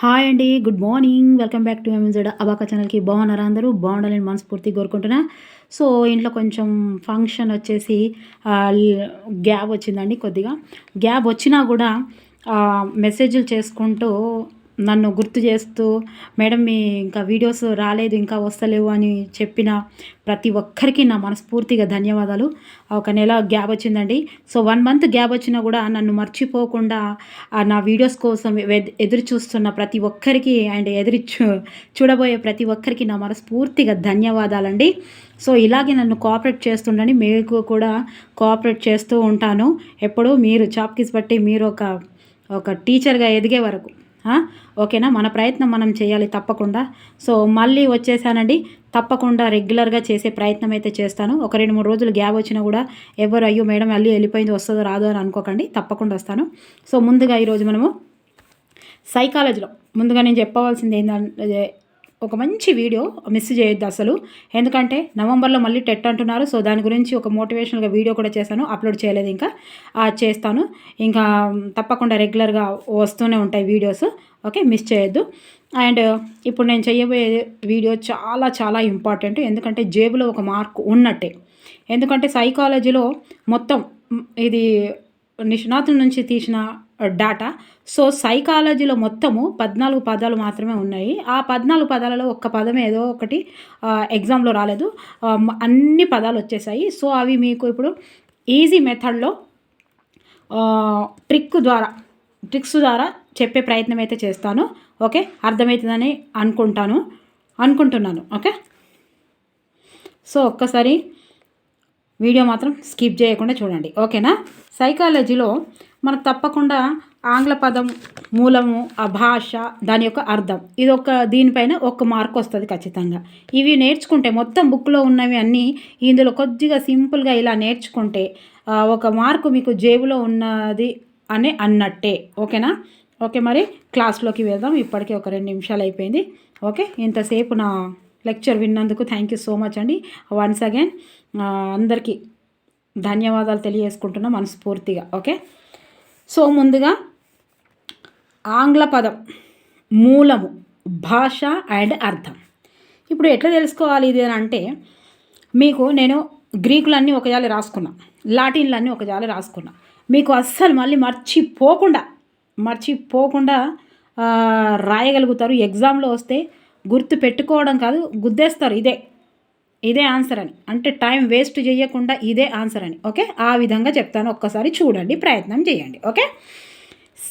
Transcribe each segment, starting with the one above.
Hi అండి good morning welcome back to MZ abaca ఛానల్కి బాగున్నారా అందరూ? బాగుండాలని మనస్ఫూర్తి కోరుకుంటున్నా. సో ఇంట్లో కొంచెం ఫంక్షన్ వచ్చేసి గ్యాప్ వచ్చిందండి కొద్దిగా. గ్యాప్ వచ్చినా కూడా మెసేజ్లు చేసుకుంటూ నన్ను గుర్తు చేస్తూ మేడం మీ ఇంకా వీడియోస్ రాలేదు ఇంకా వస్తలేవు అని చెప్పిన ప్రతి ఒక్కరికి నా మనస్ఫూర్తిగా ధన్యవాదాలు. ఒక నెల గ్యాప్ వచ్చిందండి. సో వన్ మంత్ గ్యాప్ వచ్చినా కూడా నన్ను మర్చిపోకుండా నా వీడియోస్ కోసం ఎదురు చూస్తున్న ప్రతి ఒక్కరికి అండ్ ఎదురు చూ- చూడబోయే ప్రతి ఒక్కరికి నా మనస్ఫూర్తిగా ధన్యవాదాలండి. సో ఇలాగే నన్ను కోఆపరేట్ చేస్తుండండి. మీకు కూడా కోఆపరేట్ చేస్తూ ఉంటాను. ఎప్పుడూ మీరు చాప్కిస్ బట్టి మీరు ఒక ఒక టీచర్గా ఎదిగే వరకు. ఓకేనా? మన ప్రయత్నం మనం చేయాలి తప్పకుండా. సో మళ్ళీ వచ్చేసానండి. తప్పకుండా రెగ్యులర్గా చేసే ప్రయత్నం అయితే చేస్తాను. ఒక రెండు మూడు రోజులు గ్యాప్ వచ్చినా కూడా ఎవరు అయ్యో మేడం మళ్ళీ వెళ్ళిపోయింది వస్తుందో రాదో అని అనుకోకండి. తప్పకుండా వస్తాను. సో ముందుగా ఈరోజు మనము సైకాలజీలో ముందుగా నేను చెప్పవలసింది ఏంటంటే ఒక మంచి వీడియో మిస్ చేయొద్దు అసలు. ఎందుకంటే నవంబర్లో మళ్ళీ టెట్ అంటున్నారు సో దాని గురించి ఒక మోటివేషనల్గా వీడియో కూడా చేశాను అప్లోడ్ చేయలేదు ఇంకా. చేస్తాను. ఇంకా తప్పకుండా రెగ్యులర్గా వస్తూనే ఉంటాయి వీడియోస్. ఓకే మిస్ చేయొద్దు. అండ్ ఇప్పుడు నేను చేయబోయే వీడియో చాలా చాలా ఇంపార్టెంట్. ఎందుకంటే జేబులో ఒక మార్క్ ఉన్నట్టే. ఎందుకంటే సైకాలజీలో మొత్తం ఇది నిష్ణాతుల నుంచి తీసిన డాటా సో సైకాలజీలో మొత్తము పద్నాలుగు పదాలు మాత్రమే ఉన్నాయి. ఆ పద్నాలుగు పదాలలో ఒక్క పదం ఏదో ఒకటి ఎగ్జామ్లో రాలేదు. అన్ని పదాలు వచ్చేసాయి. సో అవి మీకు ఇప్పుడు ఈజీ మెథడ్లో ట్రిక్ ద్వారా ట్రిక్స్ ద్వారా చెప్పే ప్రయత్నం అయితే చేస్తాను. ఓకే అర్థమవుతుందని అనుకుంటాను. అనుకుంటున్నాను. ఓకే సో ఒక్కసారి వీడియో మాత్రం స్కిప్ చేయకుండా చూడండి. ఓకేనా? సైకాలజీలో మనకు తప్పకుండా ఆంగ్ల పదం మూలము ఆ భాష దాని యొక్క అర్థం. ఇది ఒక దీనిపైన ఒక మార్క్ వస్తుంది ఖచ్చితంగా. ఇవి నేర్చుకుంటే మొత్తం బుక్లో ఉన్నవి అన్నీ ఇందులో కొద్దిగా సింపుల్గా ఇలా నేర్చుకుంటే ఒక మార్కు మీకు జేబులో ఉన్నది అని అన్నట్టే. ఓకేనా? ఓకే మరి క్లాస్లోకి వెళ్దాం. ఇప్పటికే ఒక రెండు నిమిషాలు అయిపోయింది. ఓకే ఇంతసేపు నా లెక్చర్ విన్నందుకు థ్యాంక్ యూ సో మచ్ అండి. వన్స్ అగైన్ అందరికీ ధన్యవాదాలు తెలియజేసుకుంటున్నా మనస్ఫూర్తిగా ఓకే? సో ముందుగా ఆంగ్ల పదం మూలము భాష అండ్ అర్థం. ఇప్పుడు ఎట్లా తెలుసుకోవాలి ఇది అని అంటే మీకు నేను గ్రీకులన్నీ ఒక జాలి రాసుకున్నా లాటిన్లన్నీ ఒక జాలి రాసుకున్నా. మీకు అస్సలు మళ్ళీ మర్చిపోకుండా మర్చిపోకుండా రాయగలుగుతారు. ఎగ్జామ్లో వస్తే గుర్తు పెట్టుకోవడం కాదు గుద్దేస్తారు ఇదే. ఇదే ఆన్సర్ అని. అంటే టైం వేస్ట్ చేయకుండా ఇదే ఆన్సర్ అని. ఓకే ఆ విధంగా చెప్తాను. ఒక్కసారి చూడండి ప్రయత్నం చేయండి. ఓకే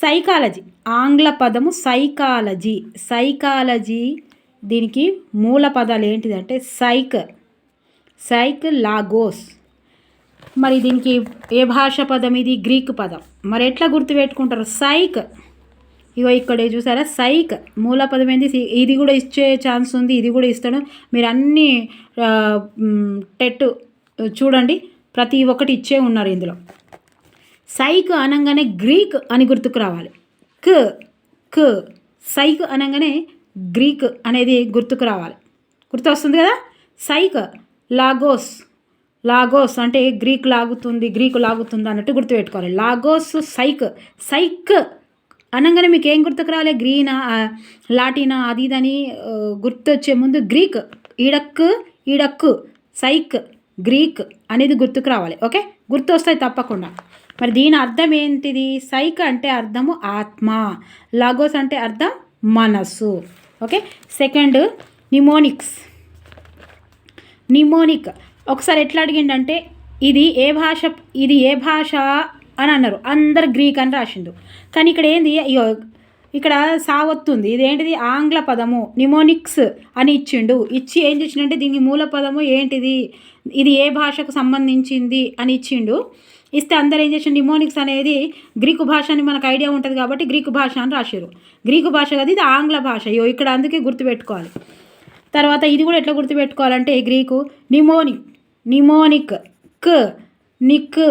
సైకాలజీ ఆంగ్ల పదము సైకాలజీ సైకాలజీ దీనికి మూల పదాలు ఏంటిదంటే సైక్ సైక్ లాగోస్ మరి దీనికి ఏ భాష పదం ఇది? గ్రీక్ పదం. మరి ఎట్లా గుర్తుపెట్టుకుంటారు? సైక్ ఇగో ఇక్కడ చూసారా? సైక్. మూల పదం ఏంది ఇది కూడా ఇచ్చే ఛాన్స్ ఉంది. ఇది కూడా ఇస్తాడు. మీరు అన్ని టెట్ చూడండి. ప్రతి ఒక్కటి ఇచ్చే ఉన్నారు ఇందులో. సైక్ అనగానే గ్రీక్ అని గుర్తుకు రావాలి. క్ క్. సైక్ అనగానే గ్రీక్ అనేది గుర్తుకు రావాలి. గుర్తు వస్తుంది కదా? సైక్. లాగోస్. లాగోస్ అంటే గ్రీక్ లాగుతుంది గ్రీక్ లాగుతుంది అన్నట్టు గుర్తుపెట్టుకోవాలి. Lagos psych. సైక్ అనగానే మీకు ఏం గుర్తుకు రావాలి గ్రీనా లాటినా అది ఇదని గుర్తొచ్చే ముందు గ్రీక్ ఈడక్ ఈడక్కు సైక్ గ్రీక్ అనేది గుర్తుకు రావాలి ఓకే? గుర్తు వస్తాయి తప్పకుండా. మరి దీని అర్థం ఏంటిది? సైక్ అంటే అర్థము ఆత్మ లాగోస్ అంటే అర్థం మనస్సు ఓకే? Second mnemonics. నిమోనిక్. ఒకసారి ఎట్లా అడిగిండంటే ఇది ఏ భాష ఇది ఏ భాష అని అన్నారు. అందరు గ్రీక్ అని రాసిండు కానీ ఇక్కడ ఏంది ఇక్కడ సావత్తుంది. ఇది ఏంటిది ఆంగ్ల పదము నిమోనిక్స్ అని ఇచ్చిండు. ఇచ్చి ఏం చేసిండంటే దీనికి మూల పదము ఏంటిది ఇది ఏ భాషకు సంబంధించింది అని ఇచ్చిండు. ఇస్తే అందరు ఏం చేసిండు నిమోనిక్స్ అనేది గ్రీకు భాష అని మనకు ఐడియా ఉంటుంది కాబట్టి గ్రీకు భాష అని రాశారు గ్రీకు భాష కదా ఇది ఆంగ్ల భాష. అయ్యో ఇక్కడ అందుకే గుర్తుపెట్టుకోవాలి. తర్వాత ఇది కూడా ఎట్లా గుర్తుపెట్టుకోవాలంటే గ్రీకు నిమోనిక్ నిమోనిక్ క్ నిక్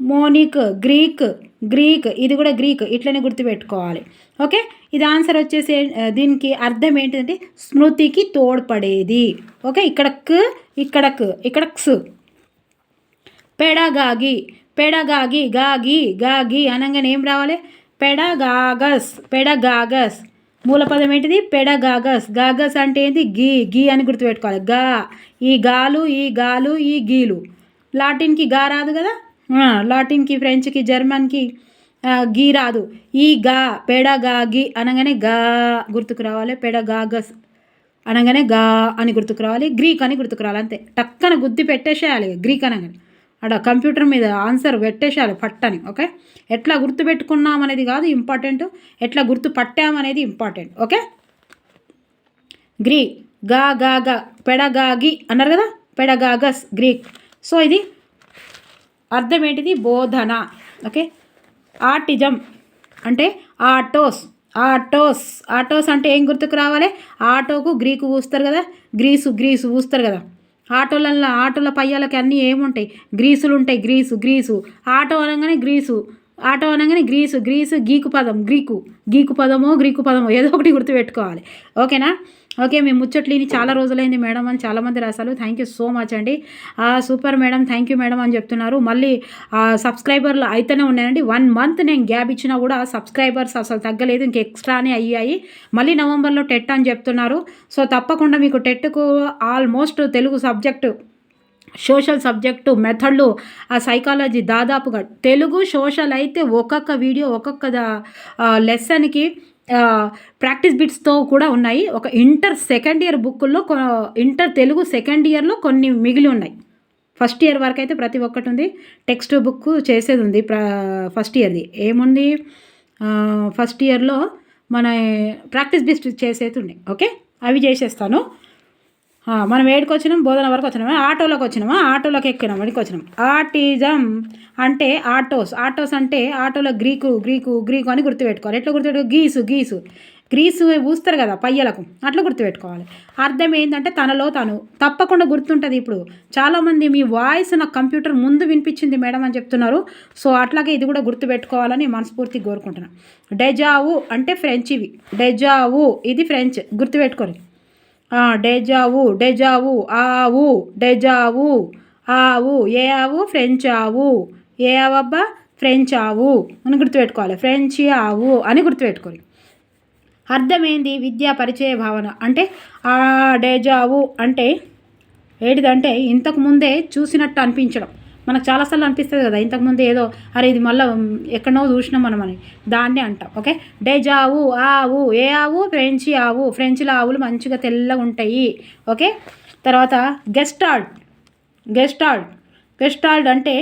మోనిక్ గ్రీక్ గ్రీక్ ఇది కూడా గ్రీక్ ఇట్లనే గుర్తుపెట్టుకోవాలి. ఓకే? ఇది ఆన్సర్ వచ్చేసి దీనికి అర్థం ఏంటంటే స్మృతికి తోడ్పడేది. ఓకే? ఇక్కడ క్ ఇక్కడ ఇక్కడ క్స్. పెడగాగి పెడగాగి గాగి గాగి అనగానే ఏం రావాలి? పెడగాగస్ పెడగాగస్. మూలపదం ఏంటిది? పెడగాగస్. గాగస్ అంటే ఏంటి గీ గీ అని గుర్తుపెట్టుకోవాలి. గా ఈ గాలు ఈ గాలు ఈ గీలు. లాటిన్కి గా రాదు కదా? లాటిన్కి ఫ్రెంచ్కి జర్మన్కి గీ రాదు. ఈ గా పెడగా గీ అనగానే గా గుర్తుకు రావాలి. పెడగాగస్ అనగానే గా అని గుర్తుకు రావాలి. గ్రీక్ అని గుర్తుకు రావాలి. అంతే. టక్కన గుద్ది పెట్టేసేయాలి. గ్రీక్ అనగానే. అక్కడ కంప్యూటర్ మీద ఆన్సర్ పెట్టేసేయాలి పట్టని ఓకే? ఎట్లా గుర్తు పెట్టుకున్నాం అనేది కాదు ఇంపార్టెంట్. ఎట్లా గుర్తు పట్టామనేది ఇంపార్టెంట్ ఓకే? గ్రీ గా గా గా పెడగాగి అన్నారు కదా? పెడగాగస్ గ్రీక్. సో ఇది అర్థం ఏంటిది బోధన. ఓకే? ఆర్టిజం అంటే ఆటోస్. ఆటోస్. ఆటోస్ అంటే ఏం గుర్తుకు రావాలి? ఆటోకు గ్రీకు పూస్తారు కదా? గ్రీసు గ్రీసు పూస్తారు కదా? ఆటోలలో ఆటోల పయ్యాలకి అన్నీ ఏముంటాయి? గ్రీసులు ఉంటాయి గ్రీసు గ్రీసు. ఆటో అనగానే గ్రీసు. ఆటో అనగానే గ్రీసు గ్రీసు గీకు పదం గ్రీకు. గీకు పదమో గ్రీకు పదమో ఏదో ఒకటి గుర్తుపెట్టుకోవాలి. ఓకేనా? ఓకే మేము ముచ్చట్లేని చాలా రోజులైంది మేడం అని చాలామంది రాశారు. థ్యాంక్ యూ సో మచ్ అండి. Super madam thank you madam అని చెప్తున్నారు. మళ్ళీ సబ్స్క్రైబర్లు అయితేనే ఉన్నాయండి. వన్ మంత్ నేను గ్యాప్ ఇచ్చినా కూడా సబ్స్క్రైబర్స్ అసలు తగ్గలేదు ఇంక ఎక్స్ట్రానే అయ్యాయి. మళ్ళీ నవంబర్లో టెట్ అని చెప్తున్నారు. సో తప్పకుండా మీకు టెట్కు almost Telugu subject social subject మెథడ్లు ఆ సైకాలజీ దాదాపుగా తెలుగు సోషల్ అయితే ఒక్కొక్క వీడియో ఒక్కొక్క లెసన్కి ప్రాక్టీస్ బిట్స్తో కూడా ఉన్నాయి. ఒక ఇంటర్ సెకండ్ ఇయర్ బుక్కుల్లో ఇంటర్ తెలుగు సెకండ్ ఇయర్లో కొన్ని మిగిలి ఉన్నాయి. ఫస్ట్ ఇయర్ వరకు అయితే ప్రతి ఒక్కటి ఉంది టెక్స్ట్ బుక్ చేసేది ఉంది ప్ర ఫస్ట్ ఇయర్ది. ఏముంది? ఫస్ట్ ఇయర్లో మన ప్రాక్టీస్ బిట్స్ చేసేది ఉంది ఓకే? అవి చేసేస్తాను. మనం ఏడుకు వచ్చినాం బోధన వరకు వచ్చినామా? ఆటోలోకి వచ్చినామా? ఆటోలోకి ఎక్కినాం వెడికి వచ్చినాం. ఆర్టిజం అంటే ఆటోస్. ఆటోస్ అంటే ఆటోలో గ్రీకు గ్రీకు గ్రీకు అని గుర్తుపెట్టుకోవాలి. ఎట్లా గుర్తుపెట్టుకో? గీసు గీసు. గ్రీసు పూస్తారు కదా పయ్యలకు. అట్లా గుర్తుపెట్టుకోవాలి. అర్థం ఏంటంటే తనలో తను. తప్పకుండా గుర్తుంటుంది ఇప్పుడు. చాలామంది మీ వాయిస్ నా కంప్యూటర్ ముందు వినిపించింది మేడం అని చెప్తున్నారు. సో అట్లాగే ఇది కూడా గుర్తుపెట్టుకోవాలని మనస్ఫూర్తిగా కోరుకుంటున్నాను డెజావు అంటే ఫ్రెంచ్ ఇవి డెజావు. ఇది ఫ్రెంచ్. గుర్తుపెట్టుకోరు డేజావు డెజావు ఆవు డెజావు ఆవు ఏ ఆవు? ఫ్రెంచ్ ఆవు. ఏ ఆవు అబ్బా? ఫ్రెంచ్ ఆవు. అని గుర్తుపెట్టుకోవాలి. ఫ్రెంచ్ ఆవు అని గుర్తుపెట్టుకోవాలి. అర్థమైంది? విద్యా పరిచయ భావన. అంటే ఆ డేజావు అంటే ఏంటిదంటే ఇంతకు ముందే చూసినట్టు అనిపించడం. మనకు చాలాసార్లు అనిపిస్తుంది కదా ఇంతకుముందు ఏదో అరే ఇది మళ్ళీ ఎక్కడనో చూసినాం మనం అని. దాన్నే అంటాం ఓకే? డెజావు ఆవు ఏ ఆవు ఫ్రెంచి ఆవు ఫ్రెంచ్లో ఆవులు మంచిగా తెల్లగా ఉంటాయి ఓకే? తర్వాత గెస్టాల్డ్ గెస్టాల్డ్ గెస్టాల్డ్ అంటే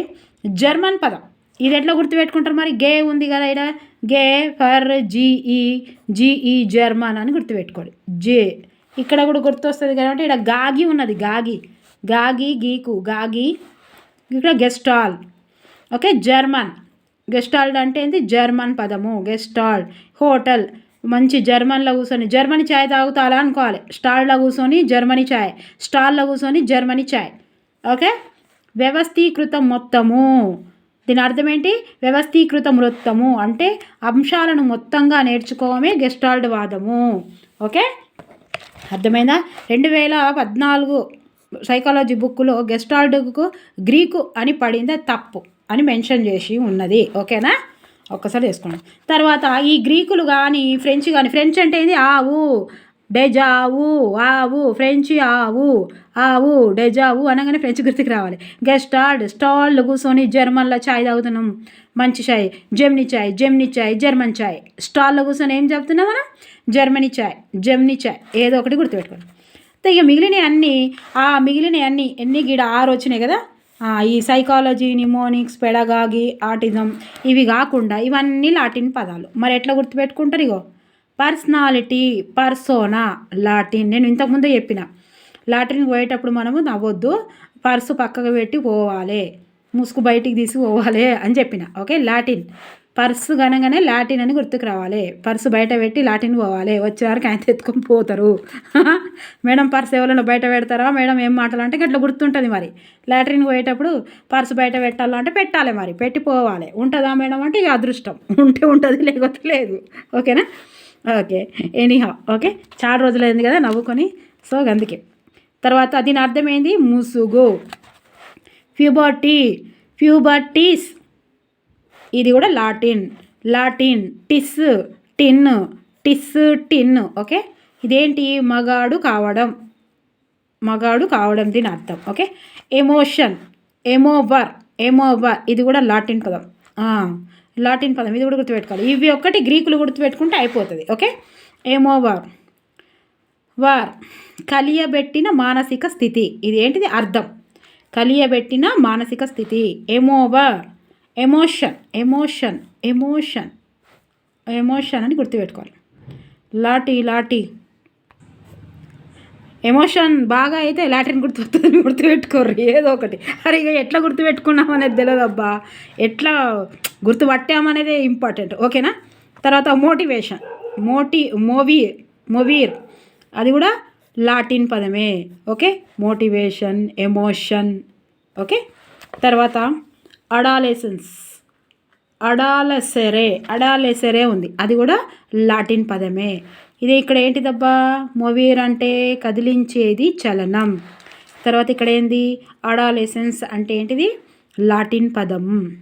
జర్మన్ పదం. ఇది ఎట్లా గుర్తుపెట్టుకుంటారు మరి? గే ఉంది కదా ఇక్కడ గే for G E G E German అని గుర్తుపెట్టుకోండి. జే. ఇక్కడ కూడా గుర్తొస్తుంది కాబట్టి ఇక్కడ గాగి ఉన్నది గాగి. గాగి గీకు గాగి ఇక్కడ గెస్టాల్ ఓకే జర్మన్ గెస్టాల్డ్ అంటే ఏంటి జర్మన్ పదము. గెస్టాల్ హోటల్ మంచి జర్మన్లో కూర్చొని జర్మనీ ఛాయ్ తాగుతాలా అనుకోవాలి. స్టాల్లో కూర్చొని జర్మనీ ఛాయ్ స్టాల్లో కూర్చొని జర్మనీ ఛాయ్ ఓకే వ్యవస్థీకృతం మొత్తము. దీని అర్థం ఏంటి? వ్యవస్థీకృత మొత్తము అంటే అంశాలను మొత్తంగా నేర్చుకోవమే గెస్టాల్డ్ వాదము. ఓకే అర్థమైందా? రెండు వేల పద్నాలుగు సైకాలజీ బుక్లో గెస్టాల్డ్కు గ్రీకు అని పడింది తప్పు అని మెన్షన్ చేసి ఉన్నది. ఓకేనా? ఒక్కసారి చేసుకోండి తర్వాత ఈ గ్రీకులు కానీ ఫ్రెంచ్ కానీ ఫ్రెంచ్ అంటే ఏంది? ఆవు డెజావు ఆవు ఫ్రెంచ్ ఆవు ఆవు డెజావు అనగానే ఫ్రెంచ్ గుర్తుకు రావాలి. గెస్టాల్డ్ స్టాల్ కూర్చొని జర్మన్లో చాయ్ తాగుతున్నాం. మంచి చాయ్. జెమ్ని చాయ్ జెమ్ని చాయ్ జర్మన్ చాయ్. స్టాల్లో కూర్చొని ఏం చెప్తున్నాం మనం? జర్మనీ చాయ్ జెమ్ని చాయ్. ఏదో ఒకటి గుర్తుపెట్టుకోండి. ఇక మిగిలినవి అన్నీ ఆ మిగిలినవి అన్నీ ఎన్ని గిడ? ఆరు వచ్చినాయి కదా? ఈ సైకాలజీ నిమోనిక్స్ పెడగాగి ఆటిజం ఇవి కాకుండా ఇవన్నీ లాటిన్ పదాలు. మరి ఎట్లా గుర్తుపెట్టుకుంటారు ఇగో? Personality persona? లాటిన్. నేను ఇంతకుముందే చెప్పిన. లాటిన్ పోయేటప్పుడు మనము నవ్వొద్దు పర్సు పక్కకు పెట్టి పోవాలి ముసుగు బయటికి తీసి పోవాలి అని చెప్పిన. ఓకే? లాటిన్. పర్సు కనగానే లాటిన్ అని గుర్తుకు రావాలి. పర్సు బయట పెట్టి లాటిన్ పోవాలి. వచ్చేవారికి ఆయన ఎత్తుకొని పోతారు. మేడం పర్సు ఎవరైనా బయట పెడతారా? మేడం ఏం మాటలు అంటే గట్లా గుర్తుంటుంది మరి. లాట్రిన్ పోయేటప్పుడు పర్సు బయట పెట్టాలంటే పెట్టాలి మరి. పెట్టి పోవాలి. ఉంటుందా మేడం అంటే ఇక అదృష్టం. ఉంటే ఉంటుంది లేకపోతే లేదు. ఓకేనా? ఓకే. Anyhow okay. చాలా రోజులైంది కదా నవ్వుకొని. సో అందుకే. తర్వాత దీని అర్థమైంది ముసుగు. ఫ్యూబర్టీ ఫ్యూబర్టీస్ ఇది కూడా లాటిన్. లాటిన్ టిస్ టిన్ టిస్ టిన్ ఓకే? ఇదేంటి? మగాడు కావడం. మగాడు కావడం దీని అర్థం ఓకే? ఎమోషన్ ఎమోవర్ ఎమోవర్. ఇది కూడా లాటిన్ పదం. లాటిన్ పదం. ఇది కూడా గుర్తుపెట్టుకోవాలి. ఇవి ఒక్కటి గ్రీకులు గుర్తుపెట్టుకుంటే అయిపోతుంది ఓకే? ఎమోవర్ వార్. కలియబెట్టిన మానసిక స్థితి. ఇది ఏంటిది? అర్థం. కలియబెట్టిన మానసిక స్థితి. ఎమోవర్ ఎమోషన్ ఎమోషన్ ఎమోషన్ ఎమోషన్ అని గుర్తుపెట్టుకోవాలి. లాటి లాటి. ఎమోషన్ బాగా అయితే లాటరీని గుర్తుపెడుతుంది గుర్తుపెట్టుకోరు ఏదో ఒకటి. అరే ఇక ఎట్లా గుర్తుపెట్టుకున్నాం అనేది తెలియదు అబ్బా ఎట్లా గుర్తుపట్టామనేది ఇంపార్టెంట్ ఓకేనా? తర్వాత మోటివేషన్ మోటి మోవీ మొవీర్ అది కూడా లాటిన్ పదమే. ఓకే? Motivation emotion okay? తర్వాత అడాలెసెన్స్. అడాలసెరే అడాలెసెరే ఉంది. అది కూడా లాటిన్ పదమే. ఇది ఇక్కడ ఏంటిదబ్బా? మొవీర్ అంటే కదిలించేది చలనం. తర్వాత ఇక్కడ ఏంది? అడాలెసెన్స్ అంటే ఏంటిది? లాటిన్ పదం.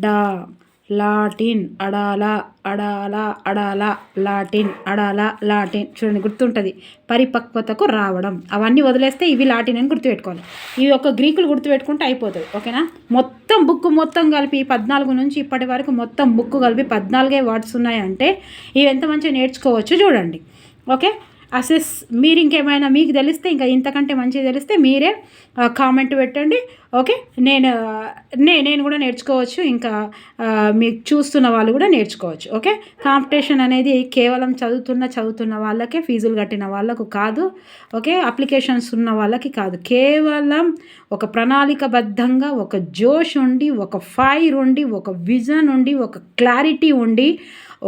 డా. లాటిన్ అడాల అడాల అడాల లాటిన్ అడాల లాటిన్ చూడండి గుర్తుంటుంది. పరిపక్వతకు రావడం. అవన్నీ వదిలేస్తే ఇవి లాటిన్ అని గుర్తుపెట్టుకోవాలి. ఇవి ఒక గ్రీకులు గుర్తుపెట్టుకుంటే అయిపోతుంది ఓకేనా? మొత్తం బుక్ మొత్తం కలిపి పద్నాలుగు నుంచి ఇప్పటి వరకు మొత్తం బుక్ కలిపి పద్నాలుగే వర్డ్స్ ఉన్నాయంటే ఇవి ఎంత మంచిగా నేర్చుకోవచ్చు చూడండి. ఓకే? అసెస్ మీరు ఇంకేమైనా మీకు తెలిస్తే ఇంకా ఇంతకంటే మంచిగా తెలిస్తే మీరే కామెంట్ పెట్టండి. ఓకే నేను నే నేను కూడా నేర్చుకోవచ్చు. ఇంకా మీకు చూస్తున్న వాళ్ళు కూడా నేర్చుకోవచ్చు. ఓకే కాంపిటీషన్ అనేది కేవలం చదువుతున్న చదువుతున్న వాళ్ళకే ఫీజులు కట్టిన వాళ్ళకు కాదు. ఓకే అప్లికేషన్స్ ఉన్న వాళ్ళకి కాదు. కేవలం ఒక ప్రణాళికబద్ధంగా ఒక జోష్ ఉండి ఒక ఫైర్ ఉండి ఒక విజన్ ఉండి ఒక క్లారిటీ ఉండి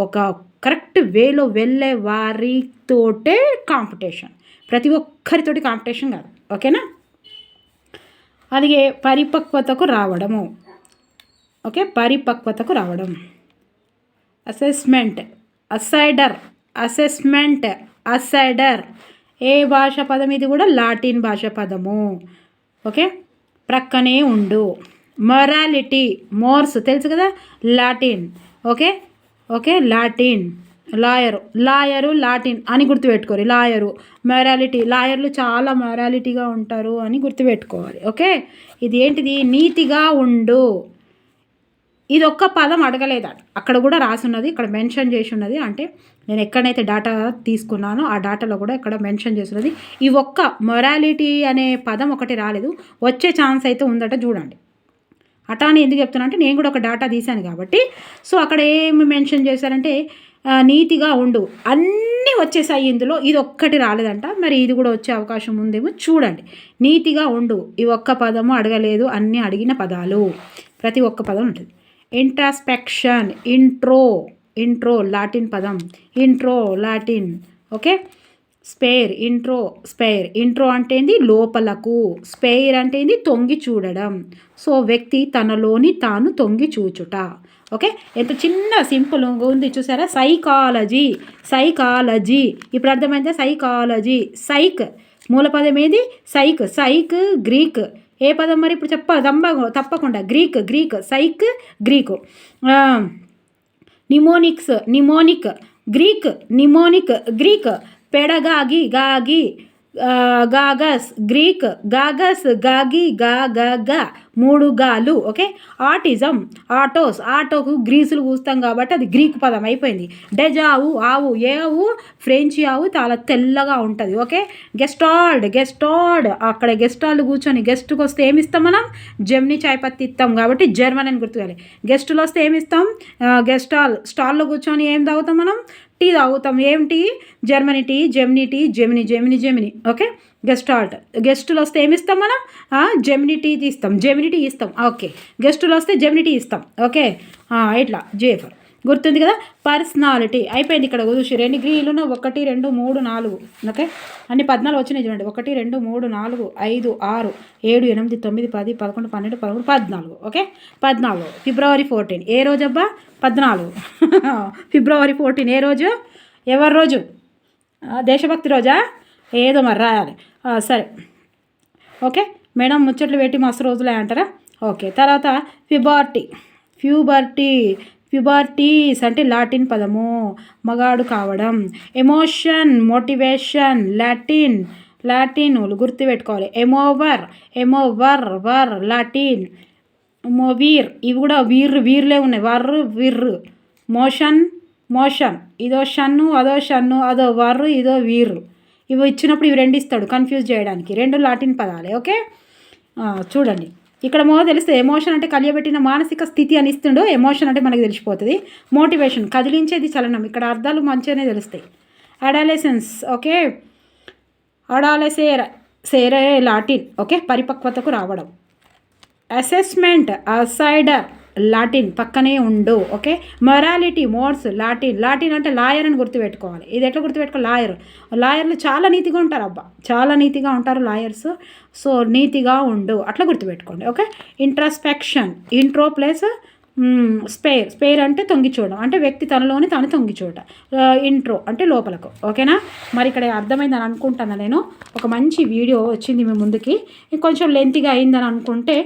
ఒక కరెక్ట్ వేలో వెళ్ళే వారితోటే కాంపిటీషన్. ప్రతి ఒక్కరితోటి కాంపిటీషన్ కాదు. ఓకేనా? అది పరిపక్వతకు రావడము. ఓకే? పరిపక్వతకు రావడం. అసెస్మెంట్. అసైడర్. అసెస్మెంట్. అసైడర్. ఏ భాష పదం ఇది కూడా? లాటిన్ భాష పదము. ఓకే? ప్రక్కనే ఉండు. మొరాలిటీ. మోర్స్. తెలుసు కదా? Latin. Okay? Okay? Latin. Lawyer. Lawyer Latin అని గుర్తుపెట్టుకోరు. లాయరు. మొరాలిటీ లాయర్లు చాలా మొరాలిటీగా ఉంటారు అని గుర్తుపెట్టుకోవాలి. ఓకే? ఇది ఏంటిది నీతిగా ఉండు. ఇది ఒక్క పదం అడగలేదు అక్కడ కూడా రాసున్నది ఇక్కడ మెన్షన్ చేసి ఉన్నది అంటే నేను ఎక్కడైతే డాటా తీసుకున్నానో ఆ డాటాలో కూడా ఇక్కడ మెన్షన్ చేస్తున్నది ఈ ఒక్క మొరాలిటీ అనే పదం ఒకటి రాలేదు. వచ్చే ఛాన్స్ అయితే ఉందట చూడండి. అటా అని ఎందుకు చెప్తున్నా అంటే నేను కూడా ఒక డేటా తీశాను కాబట్టి. సో అక్కడ ఏమి మెన్షన్ చేశారంటే నీతిగా ఉండు. అన్నీ వచ్చేసాయి ఇందులో. ఇది ఒక్కటి రాలేదంట. మరి ఇది కూడా వచ్చే అవకాశం ఉందేమో చూడండి. నీతిగా ఉండు. ఈ ఒక్క పదము అడగలేదు. అన్నీ అడిగిన పదాలు. ప్రతి ఒక్క పదం ఉంటుంది. ఇంట్రాస్పెక్షన్ ఇంట్రో ఇంట్రో లాటిన్ పదం. Intro Latin okay spare intro spare. Intro అంటే ఏంది లోపలకు. స్పేర్ అంటే ఏంది తొంగి చూడడం. సో వ్యక్తి తనలోని తాను తొంగి చూచుట. ఓకే? ఎంత చిన్న సింపుల్ ఉంది చూసారా? సైకాలజీ. సైకాలజీ. ఇప్పుడు అర్థమైందా? సైకాలజీ. సైక్. మూలపదం ఏది? సైక్. Psych Greek. ఏ పదం మరి? ఇప్పుడు చెప్ప తప్పకుండా. Greek Greek. Psyche Greek. Mnemonics mnemonic. Greek mnemonic. Greek pedagogy గాగి గాగస్ గ్రీక్ గాగస్ గాగి గా గా గా మూడు గాలు ఓకే? ఆటిజం ఆటోస్ ఆటోకు గ్రీసులు కూస్తాం కాబట్టి అది గ్రీక్ పదం అయిపోయింది. డెజావు ఆవు ఏ ఆవు ఫ్రెంచ్ ఆవు చాలా తెల్లగా ఉంటుంది ఓకే? గెస్టాల్డ్ గెస్టాల్డ్ అక్కడ గెస్టాల్డ్ కూర్చొని గెస్ట్కి వస్తే ఏమి ఇస్తాం మనం? జెమ్ని చాయ్ పత్తి ఇస్తాం కాబట్టి జర్మన్ అని గుర్తుకోవాలి గెస్టులు వస్తే ఏమిస్తాం గెస్టాల్ స్టాల్లో కూర్చొని ఏం తాగుతాం మనం? టీ తాగుతాం. ఏం tea? Germany tea Gemini tea Gemini Gemini Gemini. Okay? Guest art గెస్టులు వస్తే ఏమి ఇస్తాం మనం? జెమినీ జెమిని టీ తీస్తాం. జెమిని టీ ఇస్తాం. ఓకే. గెస్టులు వస్తే జెమిని టీ ఇస్తాం. ఓకే? ఇట్లా. జేఫర్ గుర్తుంది కదా? పర్సనాలిటీ. అయిపోయింది ఇక్కడ చూసి రెండు గ్రీలు ఒకటి రెండు మూడు నాలుగు. ఓకే? అన్ని పద్నాలుగు వచ్చినాయి చూడండి. ఒకటి రెండు మూడు నాలుగు ఐదు ఆరు ఏడు ఎనిమిది తొమ్మిది పది పదకొండు పన్నెండు పదమూడు పద్నాలుగు. ఓకే? పద్నాలుగు. February fourteen. ఏ రోజబ్బా? పద్నాలుగు. February fourteen. ఏ రోజు? ఎవరి రోజు? దేశభక్తి రోజా? ఏదో మరి రాయాలి. సరే. ఓకే? మేడం ముచ్చట్లు పెట్టి మస్తు రోజులే అంటారా? ఓకే. తర్వాత ఫిబార్టీ. ఫ్యూబర్టీ. ప్యుబర్టీస్ అంటే లాటిన్ పదము. మగాడు కావడం. Emotion motivation Latin. లాటిన్ గుర్తుపెట్టుకోవాలి ఎమోవర్ ఎమోవర్ వర్ లాటిన్. మోవీర్ ఇవి కూడా వీర్ వీర్లే ఉన్నాయి. వర్ విర్రు మోషన్ మోషన్. ఇదో షన్ను అదో షన్ను అదో వర్రు ఇదో వీర్రు ఇవి ఇచ్చినప్పుడు ఇవి రెండు ఇస్తాడు కన్ఫ్యూజ్ చేయడానికి. రెండు లాటిన్ పదాలే ఓకే? చూడండి. ఇక్కడ మో తెలిస్తే ఎమోషన్ అంటే కలియబెట్టిన మానసిక స్థితి అని ఇస్తుండో ఎమోషన్ అంటే మనకు తెలిసిపోతుంది. మోటివేషన్ కదిలించేది చలనం. ఇక్కడ అర్థాలు మంచిగానే తెలుస్తాయి. అడాలెసెన్స్ ఓకే అడాలెసేర సేరే లాటిన్ ఓకే పరిపక్వతకు రావడం. అసెస్మెంట్ అసైడర్ లాటిన్ పక్కనే ఉండు okay? Morality mores Latin Latin అంటే లాయర్ అని గుర్తుపెట్టుకోవాలి. ఇది ఎట్లా గుర్తుపెట్టుకోవాలి లాయర్ లాయర్లు చాలా నీతిగా ఉంటారు అబ్బా. చాలా నీతిగా ఉంటారు లాయర్స్ సో నీతిగా ఉండు. అట్లా గుర్తుపెట్టుకోండి okay? Introspection intro plus spare spare అంటే తొంగి చూడడం అంటే వ్యక్తి తనలోని తను తొంగి చూడటం ఇంట్రో అంటే లోపలకు. ఓకేనా? మరి ఇక్కడ అర్థమైందని అనుకుంటాను నేను? ఒక మంచి వీడియో వచ్చింది మీ ముందుకి. ఇంకొంచెం లెంతిగా అయిందని అనుకుంటే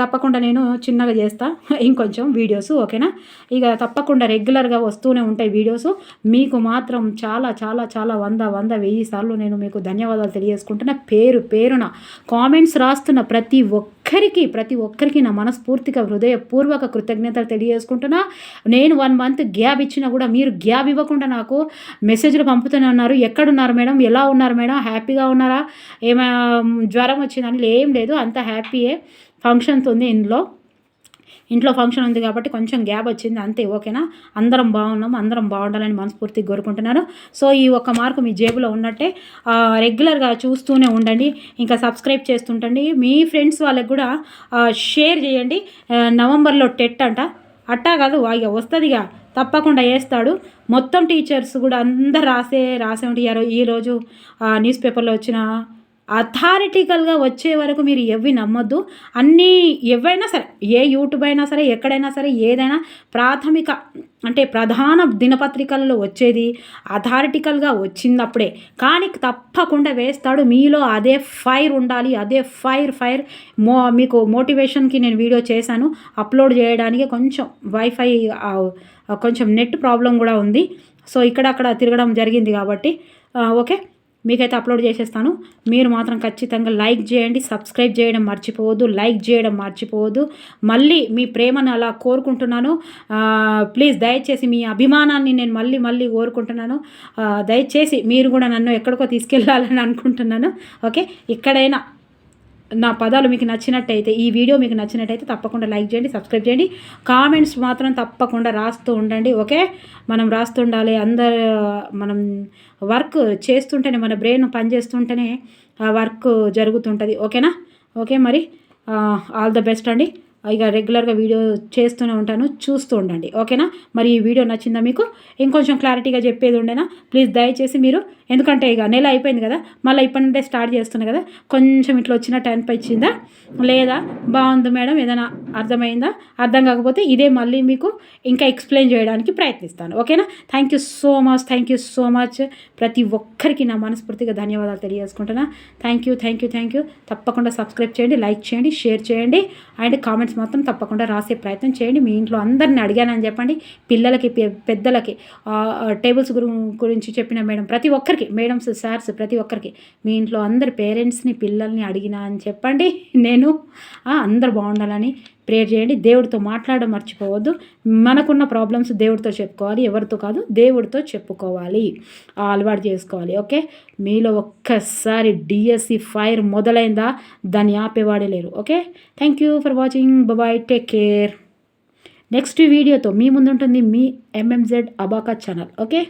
తప్పకుండా నేను చిన్నగా చేస్తా. ఇంకొంచెం వీడియోస్ ఓకేనా? ఇక తప్పకుండా రెగ్యులర్గా వస్తూనే ఉంటాయి వీడియోస్ మీకు మాత్రం చాలా చాలా చాలా వంద వంద వెయ్యి సార్లు నేను మీకు ధన్యవాదాలు తెలియజేసుకుంటున్నా. పేరు పేరున కామెంట్స్ రాస్తున్న ప్రతి ఒక్క ఒక్కరికి ప్రతి ఒక్కరికి నా మనస్ఫూర్తిగా హృదయపూర్వక కృతజ్ఞతలు తెలియజేసుకుంటున్నా. నేను వన్ మంత్ గ్యాప్ ఇచ్చినా కూడా మీరు గ్యాప్ ఇవ్వకుండా నాకు మెసేజ్లు పంపుతూనే ఉన్నారు ఎక్కడున్నారు మేడం? ఎలా ఉన్నారు మేడం? హ్యాపీగా ఉన్నారా? ఏమైనా జ్వరం వచ్చిందని ఏం లేదు. అంత హ్యాపీయే ఫంక్షన్స్ ఉంది ఇందులో ఇంట్లో ఫంక్షన్ ఉంది కాబట్టి కొంచెం గ్యాప్ వచ్చింది. అంతే ఓకేనా అందరం బాగున్నాం అందరం బాగుండాలని మనస్ఫూర్తిగా కోరుకుంటున్నాను. సో ఈ ఒక్క మార్కు మీ జేబులో ఉన్నట్టే రెగ్యులర్గా చూస్తూనే ఉండండి. ఇంకా సబ్స్క్రైబ్ చేస్తుంటండి. మీ ఫ్రెండ్స్ వాళ్ళకి కూడా షేర్ చేయండి. నవంబర్లో టెట్ అంట. అట్టా కాదు ఇక వస్తుందిగా. తప్పకుండా వేస్తాడు మొత్తం టీచర్స్ కూడా అందరు రాసే రాసే ఉంటారు. ఈరోజు న్యూస్ పేపర్లో వచ్చిన అథారిటికల్గా వచ్చే వరకు మీరు ఎవి నమ్మొద్దు. అన్నీ ఎవైనా సరే ఏ యూట్యూబ్ అయినా సరే ఎక్కడైనా సరే ఏదైనా ప్రాథమిక అంటే ప్రధాన దినపత్రికల్లో వచ్చేది అథారిటికల్గా వచ్చినప్పుడే. కానీ తప్పకుండా వేస్తాడు. మీలో అదే ఫైర్ ఉండాలి అదే ఫైర్ ఫైర్ మో మీకు మోటివేషన్కి నేను వీడియో చేశాను. అప్లోడ్ చేయడానికి కొంచెం వైఫై కొంచెం నెట్ ప్రాబ్లం కూడా ఉంది. సో ఇక్కడ అక్కడ తిరగడం జరిగింది కాబట్టి ఓకే? మీకైతే అప్లోడ్ చేసేస్తాను. మీరు మాత్రం ఖచ్చితంగా లైక్ చేయండి సబ్స్క్రైబ్ చేయడం మర్చిపోవద్దు లైక్ చేయడం మర్చిపోవద్దు. మళ్ళీ మీ ప్రేమను అలా కోరుకుంటున్నాను. ప్లీజ్ దయచేసి మీ అభిమానాన్ని నేను మళ్ళీ మళ్ళీ కోరుకుంటున్నాను. దయచేసి మీరు కూడా నన్ను ఎక్కడికో తీసుకెళ్ళాలని అనుకుంటున్నాను. ఓకే? ఇక్కడైనా నా పదాలు మీకు నచ్చినట్టయితే ఈ వీడియో మీకు నచ్చినట్టయితే తప్పకుండా లైక్ చేయండి సబ్స్క్రైబ్ చేయండి. కామెంట్స్ మాత్రం తప్పకుండా రాస్తూ ఉండండి ఓకే? మనం రాస్తుండాలి అందరు మనం వర్క్ చేస్తుంటేనే మన బ్రెయిన్ పనిచేస్తుంటేనే ఆ వర్క్ జరుగుతుంటుంది ఓకేనా? ఓకే మరి ఆల్ ద బెస్ట్ అండి. ఇక రెగ్యులర్గా వీడియో చేస్తూనే ఉంటాను చూస్తూ ఉండండి. ఓకేనా? మరి ఈ వీడియో నచ్చిందా మీకు? ఇంకొంచెం క్లారిటీగా చెప్పేది ఉండేనా? ప్లీజ్ దయచేసి మీరు ఎందుకంటే ఇక నెల అయిపోయింది కదా మళ్ళీ ఇప్పటి నుండే స్టార్ట్ చేస్తున్నా కదా కొంచెం ఇట్లా వచ్చిన టైం ఇచ్చిందా? లేదా బాగుంది మేడం ఏదైనా అర్థమైందా? అర్థం కాకపోతే ఇదే మళ్ళీ మీకు ఇంకా ఎక్స్ప్లెయిన్ చేయడానికి ప్రయత్నిస్తాను. ఓకేనా? Thank you so much thank you so much ప్రతి ఒక్కరికి నా మనస్ఫూర్తిగా ధన్యవాదాలు తెలియజేసుకుంటున్నా. Thank you thank you thank you తప్పకుండా సబ్స్క్రైబ్ చేయండి లైక్ చేయండి షేర్ చేయండి. అండ్ కామెంట్స్ మాత్రం తప్పకుండా రాసే ప్రయత్నం చేయండి. మీ ఇంట్లో అందరిని అడిగానని చెప్పండి. పిల్లలకి పెద్దలకి టేబుల్స్ గురించి చెప్పిన మేడం ప్రతి ఒక్కరికి ఒక్కరికి మేడమ్స్ సార్స్ ప్రతి ఒక్కరికి మీ ఇంట్లో అందరి పేరెంట్స్ని పిల్లల్ని అడిగినా అని చెప్పండి. నేను అందరు బాగుండాలని ప్రేయర్ చేయండి. దేవుడితో మాట్లాడడం మర్చిపోవద్దు. మనకున్న ప్రాబ్లమ్స్ దేవుడితో చెప్పుకోవాలి. ఎవరితో కాదు దేవుడితో చెప్పుకోవాలి. అలవాటు చేసుకోవాలి. ఓకే? మీలో ఒక్కసారి డిఎస్సి ఫైర్ మొదలైందా? దాన్ని ఆపేవాడే లేరు. Okay? Thank you for watching bye take care next వీడియోతో మీ ముందుంటుంది మీ ఎంఎంజెడ్ అబాకా ఛానల్ ఓకే?